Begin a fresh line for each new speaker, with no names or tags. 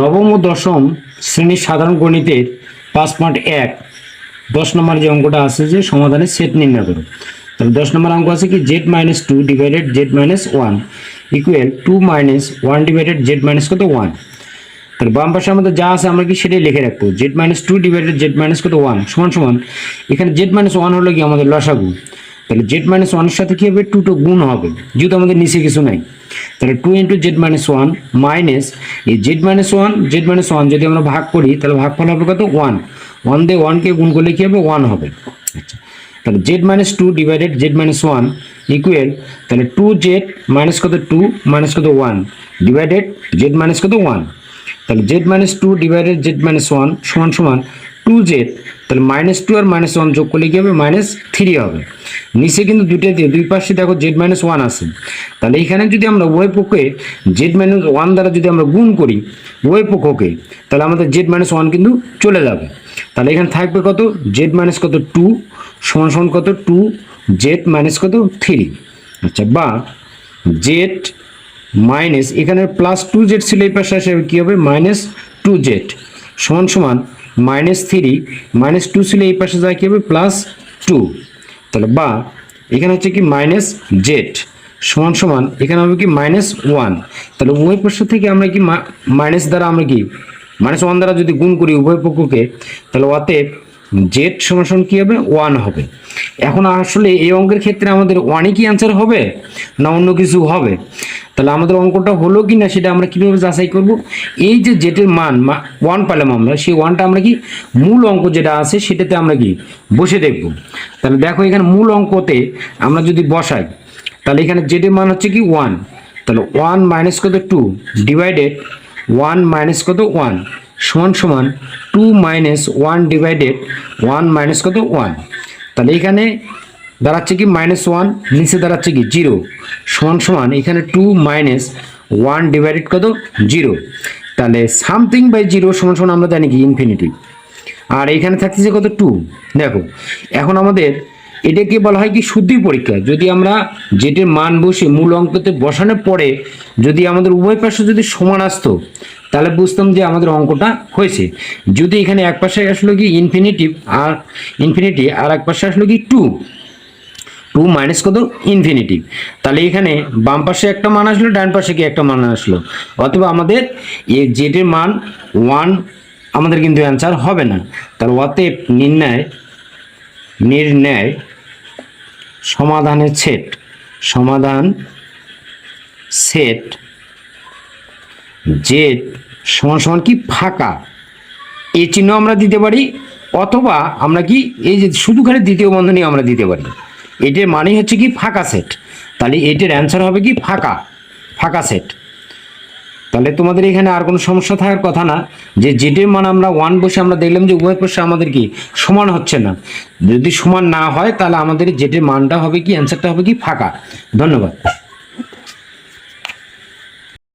নবম ও দশম শ্রেণির সাধারণ গণিতের পাঁচ পয়েন্ট এক। দশ নম্বর যে অঙ্কটা আছে যে সমাধানের সেট নির্ণয় করো। তাহলে দশ নম্বর অঙ্ক আছে কি? Z minus two divided Z minus one equal to minus one divided Z minus কত? ওয়ান তাহলে বাম পাশে আমাদের যা আছে আমরা কি সেটাই লিখে রাখব। Z minus two divided Z minus কত? ওয়ান সমান সমান। এখানে জেড মাইনাস ওয়ান হলো কি? আমাদের লসাগু। তাহলে জেড মাইনাস ওয়ানের সাথে কি হবে টু টু গুণ হবে যেহেতু আমাদের নিচে কিছু নাই তাহলে two into Z minus one minus এই Z minus one Z minus one যদি আমরা ভাগ করি তাহলে ভাগফল হবে কত ওয়ান ওয়ান দিয়ে ওয়ানকে গুণ করলে কি হবে ওয়ান হবে আচ্ছা তাহলে Z minus two divided Z minus one equal তাহলে টু জেড মাইনাস কত টু মাইনাস কত ওয়ান ডিভাইডেড জেড মাইনাস কত ওয়ান তাহলে Z minus two divided Z minus one সমান সমান টু জেড তাহলে মাইনাস টু আর মাইনাস ওয়ান যোগ করলে কি হবে মাইনাস থ্রি হবে নিচে কিন্তু দুইটা দিয়ে, দুই পাশে দেখো জেড মাইনাস ওয়ান আছে। তাহলে এখানে যদি আমরা উভয় পক্ষে জেড মাইনাস ওয়ান দ্বারা যদি আমরা গুণ করি, উভয় পক্ষকে, তাহলে আমাদের জেড মাইনাস ওয়ান কিন্তু চলে যাবে। তাহলে এখানে থাকবে কত? জেড মাইনাস কত? টু সমান সমান কত? টু জেড মাইনাস কত? থ্রি আচ্ছা বা জেড মাইনাস এখানে প্লাস টু জেড ছিল, এই পাশে আসে কী হবে? মাইনাস টু জেড সমান সমান মাইনাস থ্রি মাইনাস টু ছিল, এই পাশে যায় কী হবে? প্লাস টু তাহলে বা, এখানে হচ্ছে কি মাইনাস জেড সমান সমান, এখানে হবে কি মাইনাস ওয়ান তাহলে উভয় পক্ষ থেকে আমরা কি মাইনাস দ্বারা আমরা কি মাইনাস ওয়ান দ্বারা যদি গুণ করি উভয় পক্ষকে, তাহলে অতএব জেড সমান কী হবে? ওয়ান হবে। এখন আসলে এই অঙ্কের ক্ষেত্রে আমাদের ওয়ানই কি অ্যান্সার হবে? না অন্য কিছু হবে? তাহলে আমাদের অঙ্কটা হলো কি না সেটা আমরা কীভাবে যাচাই করব? এই যে জেটের মান ওয়ান পেলাম আমরা, সেই ওয়ানটা আমরা কি মূল অঙ্ক যেটা আছে সেটাতে আমরা কি বসে দেখব। তাহলে দেখো এখানে মূল অঙ্কতে আমরা যদি বসাই, তাহলে এখানে জেটের মান হচ্ছে কি ওয়ান তাহলে ওয়ান মাইনাস কত টু ডিভাইডেড ওয়ান মাইনাস কত ওয়ান সমান সমান two minus one divided one minus কত? ওয়ান তাহলে এখানে দাঁড়াচ্ছে কি মাইনাস ওয়ান নিচে দাঁড়াচ্ছে কি জিরো সমান সমান এখানে টু মাইনাস ওয়ান ডিভাইডেড কত? জিরো তাহলে সামথিং বাই জিরো সমান সমান আমরা জানি কি ইনফিনিটি আর এখানে থাকতেছে কত? টু দেখো, এখন আমাদের এটাকে বলা হয় কি শুদ্ধি পরীক্ষা। যদি আমরা যেটির মান বসে মূল অঙ্কতে বসানোর পরে যদি আমাদের উভয় পাশে যদি সমান আসতো, তাহলে বুঝতাম যে আমাদের অঙ্কটা হয়েছে। যদি এখানে এক পাশে আসলো কি ইনফিনিটিভ আর ইনফিনিটি আর এক পাশে আসলো কি টু টু মাইনাস কত? ইনফিনিটিভ তাহলে এখানে বাম পাশে একটা মান আসলো, ডান পাশে কি একটা মান আসলো? অথবা আমাদের এ জেটের মান ওয়ান আমাদের কিন্তু অ্যান্সার হবে না। তার অতএব নির্ণয় নির্ণয় সমাধানের সেট সমাধান সেট জেড সমান সমান কি ফাঁকা? এই চিহ্ন আমরা দিতে পারি, অথবা আমরা কি এই যে শুধু খালি দ্বিতীয় বন্ধনী আমরা দিতে পারি। এটার মানে হচ্ছে কি ফাঁকা সেট তাহলে এটার অ্যান্সার হবে কি ফাঁকা ফাঁকা সেট তাহলে তোমাদের এখানে আর কোনো সমস্যা থাকার কথা না। যে জেডের মান আমরা ওয়ান বসে আমরা দেখলাম যে উভয় পাশে আমাদের কি সমান হচ্ছে না। যদি সমান না হয়, তাহলে আমাদের জেডের মানটা হবে কি অ্যান্সারটা হবে কি ফাঁকা। ধন্যবাদ।